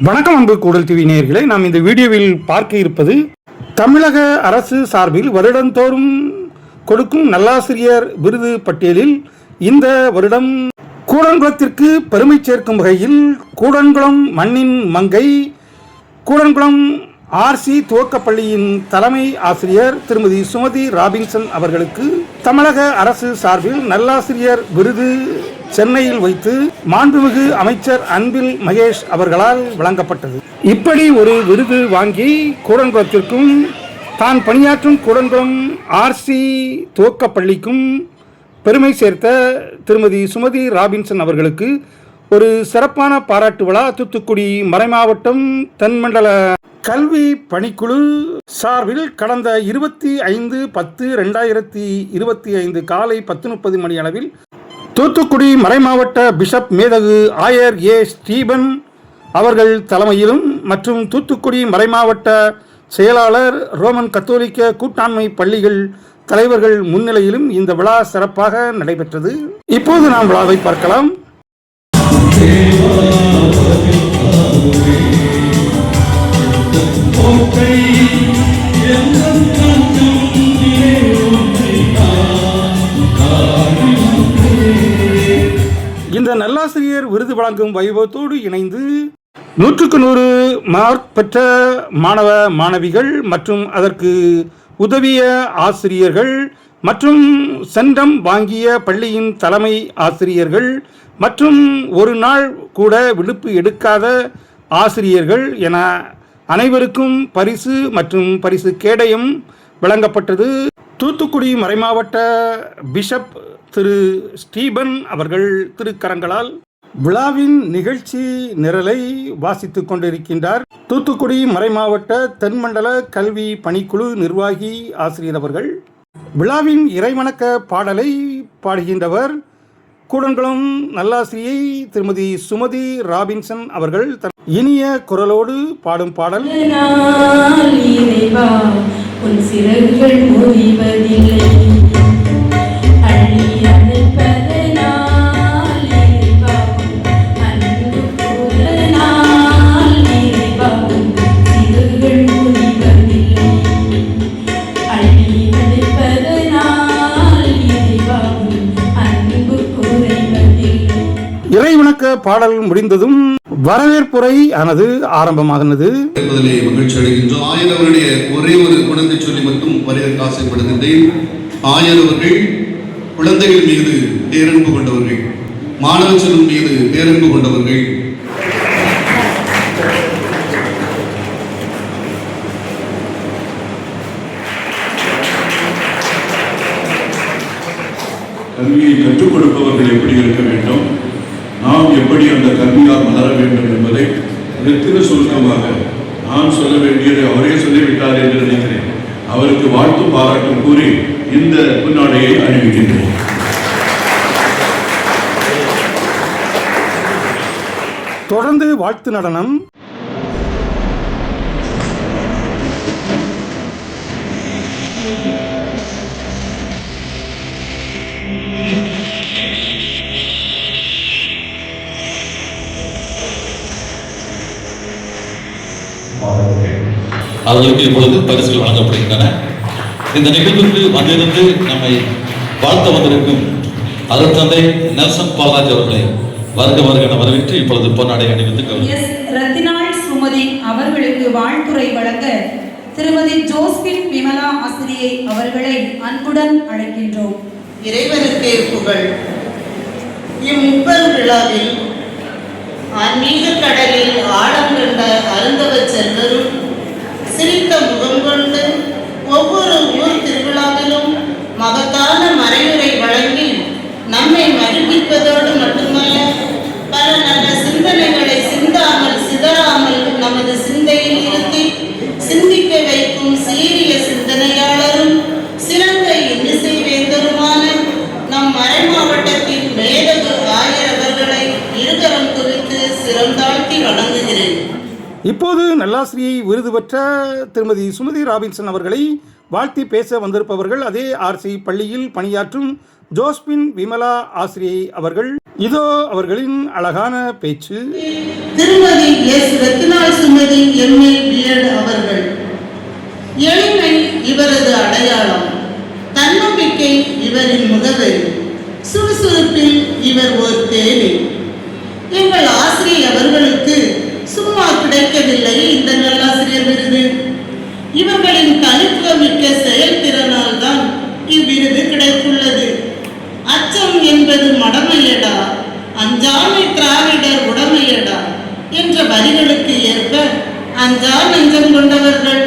வணக்கம் அன்பு கூடல் டிவி நேர்களை நாம் இந்த வீடியோவில் பார்க்க இருப்பது தமிழக அரசு சார்பில் வருடந்தோறும் கொடுக்கும் நல்லாசிரியர் விருது பட்டியலில் இந்த வருடம் கூடன்குளத்திற்கு பெருமை சேர்க்கும் வகையில் கூடன்குளம் மண்ணின் மங்கை கூடன்குளம் ஆர்சி துவக்கப்பள்ளியின் தலைமை ஆசிரியர் திருமதி சுமதி ராபின்சன் அவர்களுக்கு தமிழக அரசு சார்பில் நல்லாசிரியர் விருது சென்னையில் வைத்து மாண்புமிகு அமைச்சர் அன்பில் மகேஷ் அவர்களால் வழங்கப்பட்டது. இப்படி ஒரு விருது வாங்கி கூடன்குளத்திற்கும் தான் பணியாற்றும் கூடன்குளம் ஆர்சி துவக்கப்பள்ளிக்கும் பெருமை சேர்த்த திருமதி சுமதி ராபின்சன் அவர்களுக்கு ஒரு சிறப்பான பாராட்டு விழா தூத்துக்குடி மறைமாவட்டம் தென்மண்டல கல்வி பணிக்குழு சார்பில் கடந்த இருபத்தி ஐந்து பத்து ரெண்டாயிரத்தி இருபத்தி ஐந்து காலை பத்து முப்பது மணி அளவில் தூத்துக்குடி மறைமாவட்ட பிஷப் மேதகு ஆயர் ஏ. ஸ்டீபன் அவர்கள் தலைமையிலும் மற்றும் தூத்துக்குடி மறைமாவட்ட செயலாளர் ரோமன் கத்தோலிக்க கூட்டாண்மை பள்ளிகள் தலைவர்கள் முன்னிலையிலும் இந்த விழா சிறப்பாக நடைபெற்றது. இப்போது நாம் விழாவை பார்க்கலாம். இந்த நல்லாசிரியர் விருது வழங்கும் வைபவத்தோடு இணைந்து நூற்றுக்கு நூறு மார்க் பெற்ற மாணவ மாணவிகள் மற்றும் அதற்கு உதவிய ஆசிரியர்கள் மற்றும் சென்றம் வாங்கிய பள்ளியின் தலைமை ஆசிரியர்கள் மற்றும் ஒரு நாள் கூட விடுப்பு எடுக்காத ஆசிரியர்கள் என அனைவருக்கும் பரிசு மற்றும் பரிசு கேடயம் வழங்கப்பட்டது. தூத்துக்குடி மறைமாவட்ட பிஷப் திரு ஸ்டீபன் அவர்கள் திருக்கரங்களால் விழாவின் நிகழ்ச்சி நிரலை வாசித்துக் கொண்டிருக்கின்றார். தூத்துக்குடி மறைமாவட்ட தென்மண்டல கல்வி பணிக்குழு நிர்வாகி ஆசிரியர் அவர்கள். விழாவின் இறைவணக்க பாடலை பாடுகின்றவர் கூடன்குளம் நல்லாசிரியை திருமதி சுமதி ராபின்சன் அவர்கள். தன் இனிய குரலோடு பாடும் பாடல். உன் சிறகுகள் இறைவணக்க பாடல் முடிந்ததும் வரவேற்புரை ஆனது ஆரம்பமாகினது மகிழ்ச்சி அடைகின்றோம். ஆயர் அவருடைய ஒரே ஒரு குழந்தை சொல்லி மட்டும் வரவேற்க ஆசைப்படுகின்றேன் ஆயர் அவர்கள் குழந்தைகள் மீது பேரன்பு கொண்டவர்கள் மாணவ செல்வம் மீது பேரன்பு கொண்டவர்கள். கல்வியை கற்றுக் கொடுப்பவர்கள் எப்படி இருக்க வேண்டும்? நாம் எப்படி அந்த கல்வியால் மலர வேண்டும் என்பதை மிக சுருக்கமாக நான் சொல்ல வேண்டியது அவரே சொல்லிவிட்டார் என்று நினைக்கிறேன். அவருக்கு வாழ்த்து பாராட்டும் கூறி இந்த பொன்னாடையை அணிவிக்கின்றேன் தொடர்ந்து வாழ்த்து நடனம். அவர்களுக்கு இப்பொழுது பரிசுகள் வழங்கப்படுகின்றன. இந்த நிகழ்வுக்கு வந்திருந்து நம்மை வாழ்த்த வந்திருக்கும் அருட்தந்தை நெல்சன் பால்ராஜ் அவர்களை வருக வருக என வரவேற்று இப்பொழுது பொன்னாடை அணிவித்து எஸ் ரத்தினாள் சுமதி அவர்களுக்கு வாழ்த்துரை வழங்க திருமதி ஜோஸ்பின் விமலா ஆசிரியை அவர்களை அன்புடன் அழைக்கின்றோம். இறைவனுக்கே புகழ். இம்முப்பல் விழாவில் ஆன்மீக கடலில் ஆழம் கண்ட அருந்தவ செல்வரும் இப்போது நல்லாசிரியை விருது பெற்ற திருமதி சுமதி ராபின்சன் அவர்களை வாழ்த்தி பேச வந்திருப்பவர்கள் அதே ஆர்சி பள்ளியில் பணியாற்றும் ஜோஸ்பின் விமலா ஆசிரியை அவர்கள். இதோ அவர்களின் அழகான பேச்சு. திருமதி எஸ். சுமதி அவர்கள். எளிமை இவரது அடையாளம். தன்னம்பிக்கை இவரின் முகவரி. சுறுசுறுப்பில் இவர் ஒரு தேவை எங்கள் ஆசிரியர் தனித்துவமிக்க செயல்திறனால் தான் இவ்விருது கிடைத்துள்ளது. அச்சம் என்பது மடமையடா அஞ்சாமை திராவிடர் உடமையடா என்ற வரிகளுக்கு ஏற்ப அஞ்சா நெஞ்சம் கொண்டவர்கள்.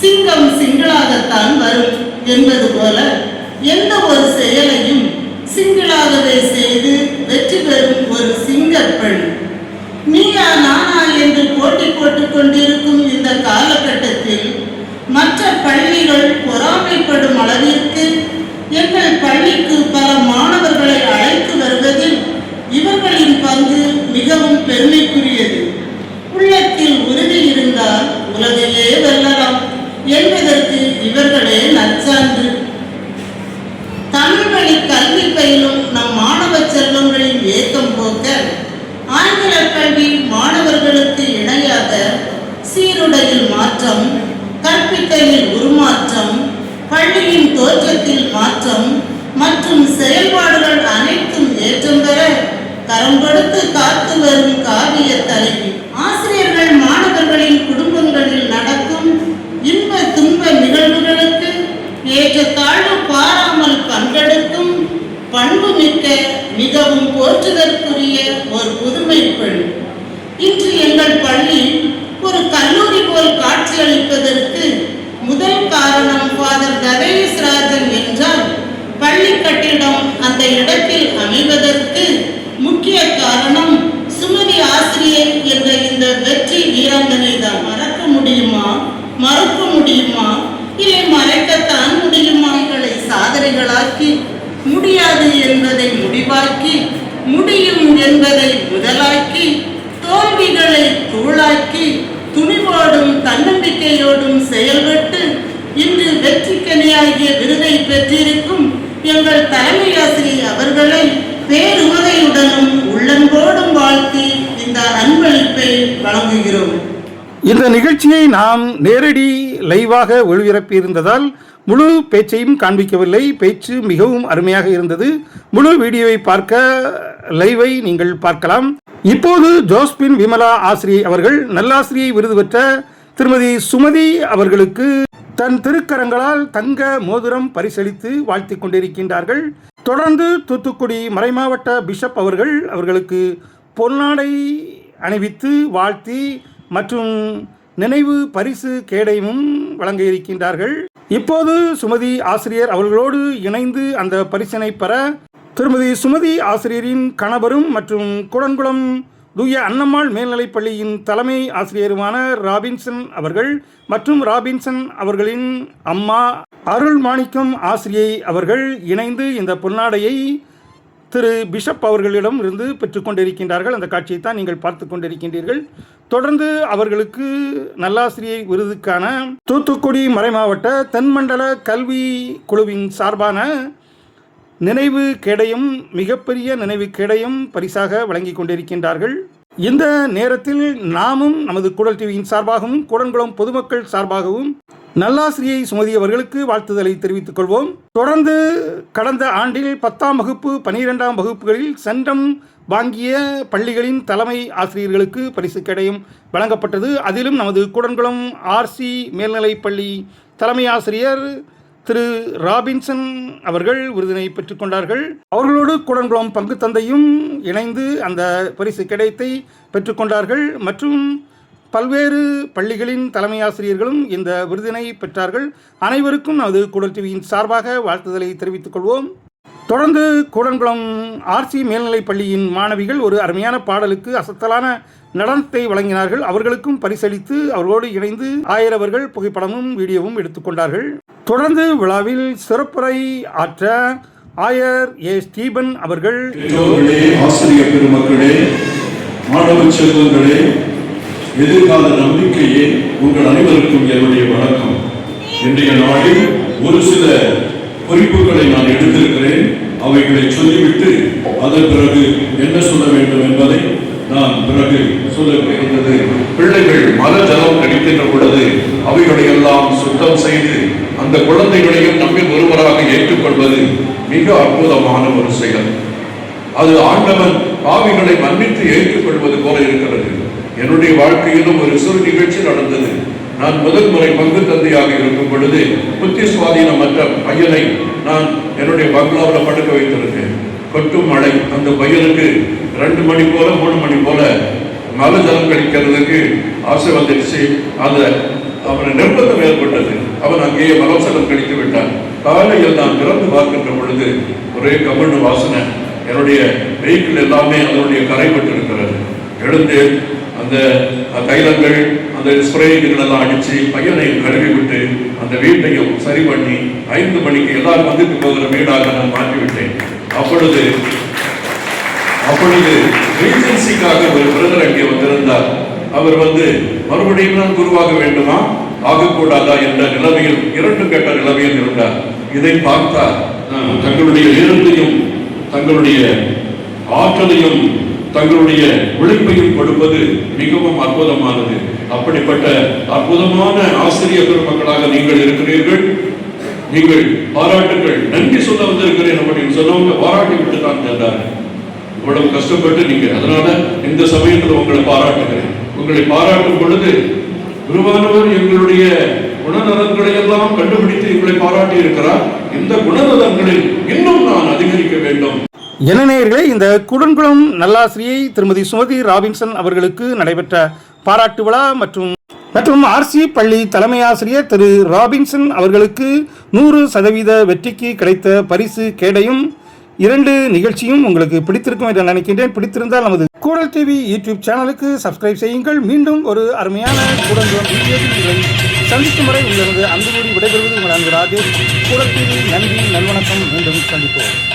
சிங்கம் சிங்களாகத்தான் வரும் என்பது போல எந்த ஒரு செயலையும் சிங்களாகவே செய்து இவர்களே நற்சான்று. தமிழ் வழி கல்வி பயிலும் நம் மாணவ செல்வங்களின் ஏக்கம் போக்க ஆங்கில கல்வி மாணவர்களுக்கு இணையாக சீருடையில் மாற்றம் கற்பித்தலில் உருமாற்றம் பள்ளியின் தோற்றத்தில் மாற்றம் மற்றும் செயல்பாடுகள் அனைத்தும் ஏற்றம் பெற கரம் கொடுத்து காத்து வரும் காவிய தலைவி. ஆசிரியர்கள் மாணவர்களின் பண்புமிக்க மிகவும் போற்றுதற்குரிய ஒரு புதுமை பெண். இன்று எங்கள் பள்ளி ஒரு கல்லூரி போல் காட்சியளிப்பதற்கு முதல் காரணம் ஃபாதர் தவேஸ் ராஜன் என்றால் பள்ளி கட்டிடம் அந்த இடத்தில் அமைவதற்கு முக்கிய காரணம் சுமதி ஆசிரியர் என்ற இந்த வெற்றி வீராங்கனை தான். மறக்க முடியுமா? மறுக்க முடியுமா? இல்லை மறைக்கத்தான் முடியுமா? எங்களை சாதனைகளாக்கி முடியாது என்பதை முடிவாக்கி முடியும் என்பதை முதலாக்கி தோல்விகளை தூளாக்கி துணிவோடும் தன்னம்பிக்கையோடும் செயல்பட்டு இன்று வெற்றிக்கனியாகிய விருதை பெற்றிருக்கும் எங்கள் தலைமை ஆசிரியர் அவர்களை பேருவதையுடனும் உள்ளன்போடும் வாழ்த்தி இந்த அன்பளிப்பை வழங்குகிறோம். இந்த நிகழ்ச்சியை நாம் நேரடி லைவாக ஒளிபரப்பியிருந்ததால் முழு பேச்சையும் காண்பிக்கவில்லை. பேச்சு மிகவும் அருமையாக இருந்தது. முழு வீடியோவை பார்க்க லைவை நீங்கள் பார்க்கலாம். இப்போது ஜோஸ்பின் விமலா ஆசிரியை அவர்கள் நல்லாசிரியை விருது பெற்ற திருமதி சுமதி அவர்களுக்கு தன் திருக்கரங்களால் தங்க மோதிரம் பரிசளித்து வாழ்த்திக் கொண்டிருக்கின்றார்கள். தொடர்ந்து தூத்துக்குடி மறைமாவட்ட பிஷப் அவர்கள் அவர்களுக்கு பொன்னாடை அணிவித்து வாழ்த்தி மற்றும் நினைவு பரிசு கேடையும் வழங்க இருக்கின்றார்கள். இப்போது சுமதி ஆசிரியர் அவர்களோடு இணைந்து அந்த பரிசினை பெற திருமதி சுமதி ஆசிரியரின் கணவரும் மற்றும் குடன்குளம் தூய அன்னம்மாள் மேல்நிலைப் பள்ளியின் தலைமை ஆசிரியருமான ராபின்சன் அவர்கள் மற்றும் ராபின்சன் அவர்களின் அம்மா அருள் மாணிக்கம் ஆசிரியை அவர்கள் இணைந்து இந்த பொன்னாடையை திரு பிஷப் அவர்களிடம் இருந்து பெற்றுக்கொண்டிருக்கின்றார்கள் அந்த காட்சியை தான் நீங்கள் பார்த்து கொண்டிருக்கின்றீர்கள். தொடர்ந்து அவர்களுக்கு நல்லாசிரியை விருதுக்கான தூத்துக்குடி மறைமாவட்ட தென்மண்டல கல்வி குழுவின் சார்பான நினைவு கேடயம் மிகப்பெரிய நினைவு கேடயம் பரிசாக வழங்கி கொண்டிருக்கின்றார்கள். இந்த நேரத்தில் நாமும் நமது குடல் டிவியின் சார்பாகவும் கூடன்குளம் பொதுமக்கள் சார்பாகவும் நல்லாசிரியை சுமதி அவர்களுக்கு வாழ்த்துதலை தெரிவித்துக் கொள்வோம். தொடர்ந்து கடந்த ஆண்டில் பத்தாம் வகுப்பு பனிரெண்டாம் வகுப்புகளில் சென்றம் வாங்கிய பள்ளிகளின் தலைமை ஆசிரியர்களுக்கு பரிசு கடையும் வழங்கப்பட்டது. அதிலும் நமது கூடன்குளம் ஆர்சி மேல்நிலைப்பள்ளி தலைமை ஆசிரியர் திரு ராபின்சன் அவர்கள் விருதினை பெற்றுக்கொண்டார்கள் அவர்களோடு கூடன்குளம் பங்கு தந்தையும் இணைந்து அந்த பரிசு கிடைத்தை பெற்றுக்கொண்டார்கள் மற்றும் பல்வேறு பள்ளிகளின் தலைமை ஆசிரியர்களும் இந்த விருதினை பெற்றார்கள். அனைவருக்கும் நமது கூடல் டிவியின் சார்பாக வாழ்த்துதலை தெரிவித்துக் கொள்வோம். தொடர்ந்து கூடன்குளம் ஆர்சி மேல்நிலைப் பள்ளியின் மாணவிகள் ஒரு அருமையான பாடலுக்கு அசத்தலான நடனத்தை வழங்கினார்கள். அவர்களுக்கும் பரிசளித்து அவர்களோடு இணைந்து ஆயிரவர்கள் புகைப்படமும் வீடியோவும் எடுத்துக்கொண்டார்கள் தொடர்ந்து விழாவில் சிறப்புரை ஆற்ற ஆயர் ஏ. ஸ்டீபன் அவர்கள். ஆசிரியர் பெருமக்களே மாணவ செல்வங்களே எதிர்கால நம்பிக்கையே உங்கள் அனைவருக்கும் என்னுடைய வணக்கம். இன்றைய நாளில் ஒரு சில குறிப்புகளை நான் எடுத்திருக்கிறேன். அவைகளை சொல்லிவிட்டு அதன் பிறகு என்ன சொல்ல வேண்டும் என்பதை நான் பிறகு சொல்ல இருந்தது பிள்ளைகள் மல ஜலம் கடிக்கின்ற பொழுது அவைகளை எல்லாம் சுத்தம் செய்து அந்த குழந்தைகளையும் நம்மில் ஒருவராக ஏற்றுக்கொள்வது மிக அற்புதமான ஒரு செயல். அது ஆண்டவன் பாவிகளை மன்னித்து ஏற்றுக்கொள்வது போல இருக்கிறது. என்னுடைய வாழ்க்கையிலும் ஒரு சிறு நிகழ்ச்சி நடந்தது. நான் முதல் முறை பங்கு தந்தையாக இருக்கும் பொழுது புத்தி சுவாதீனமற்ற பையனை நான் என்னுடைய பங்களாவில் படுக்க வைத்திருக்கேன் கொட்டும் மழை அந்த பையனுக்கு ரெண்டு மணி போல மூணு மணி போல மல ஜலம் கழிக்கிறதுக்கு ஆசை வந்துடுச்சு. அந்த அவனை நிர்பந்தம் ஏற்பட்டது. அவன் அங்கேயே மலசலம் கழித்து விட்டான். காலையில் நான் திறந்து பார்க்கின்ற பொழுது ஒரே கமண்ணு வாசனை. என்னுடைய வெஹிக்கிள் எல்லாமே அதனுடைய கரைப்பட்டு இருக்கிறது எழுந்து அந்த தைலங்கள் அந்த ஸ்ப்ரே இதுகளெல்லாம் அடிச்சு பையனையும் கழுவி விட்டு அந்த வீட்டையும் சரி பண்ணி ஐந்து மணிக்கு எல்லாரும் வந்துட்டு போகிற வீடாக நான் மாற்றிவிட்டேன். அப்பொழுது அப்பொழுது ரீஜென்சிக்காக ஒரு பிரதர் அங்கே வந்திருந்தார். அவர் வந்து மறுபடியும் நான் குருவாக வேண்டுமா? ஆகக்கூடாதா என்ற நிலைமையில் இரண்டு கட்ட நிலைமையில் இருந்தார். இதை பார்த்தார். தங்களுடைய நேரத்தையும் தங்களுடைய ஆற்றலையும் தங்களுடைய உழைப்பையும் கொடுப்பது மிகவும் அற்புதமானது. அப்படிப்பட்ட அற்புதமான ஆசிரியர் பெருமக்களாக நீங்கள் இருக்கிறீர்கள். நீங்கள் பாராட்டுங்கள். நன்றி சொல்ல வந்திருக்கிறேன் அப்படின்னு சொன்னவங்க பாராட்டி விட்டு தான் சென்றார்கள். இவ்வளவு கஷ்டப்பட்டு நீங்க அதனால இந்த சமயத்தில் உங்களை பாராட்டுகிறேன். உங்களை பாராட்டும் பொழுது குருவானவர் எங்களுடைய குணநலன்களை எல்லாம் கண்டுபிடித்து எங்களை பாராட்டி இருக்கிறார் இந்த குணநலன்களை இன்னும் நான் அதிகரிக்க வேண்டும். என்ன நேயர்களே இந்த குடன்குளம் நல்லாசிரியை திருமதி சுமதி ராபின்சன் அவர்களுக்கு நடைபெற்ற பாராட்டு விழா மற்றும் மற்றும் ஆர்சி பள்ளி தலைமை ஆசிரியர் திரு ராபின்சன் அவர்களுக்கு நூறு சதவீத வெற்றிக்கு கிடைத்த பரிசு கேடையும் இரண்டு நிகழ்ச்சியும் உங்களுக்கு பிடித்திருக்கும் என்று நினைக்கின்றேன். பிடித்திருந்தால் நமது கூடல் டிவி யூடியூப் சேனலுக்கு சப்ஸ்கிரைப் செய்யுங்கள். மீண்டும் ஒரு அருமையான கூடங்குளம் சந்திக்கும் வரை உங்களது அன்பு கூறி விடைபெறுவது உங்கள் அன்பு ராஜேஷ். கூடல் டிவி நன்றி நல்வணக்கம். மீண்டும் சந்திப்போம்.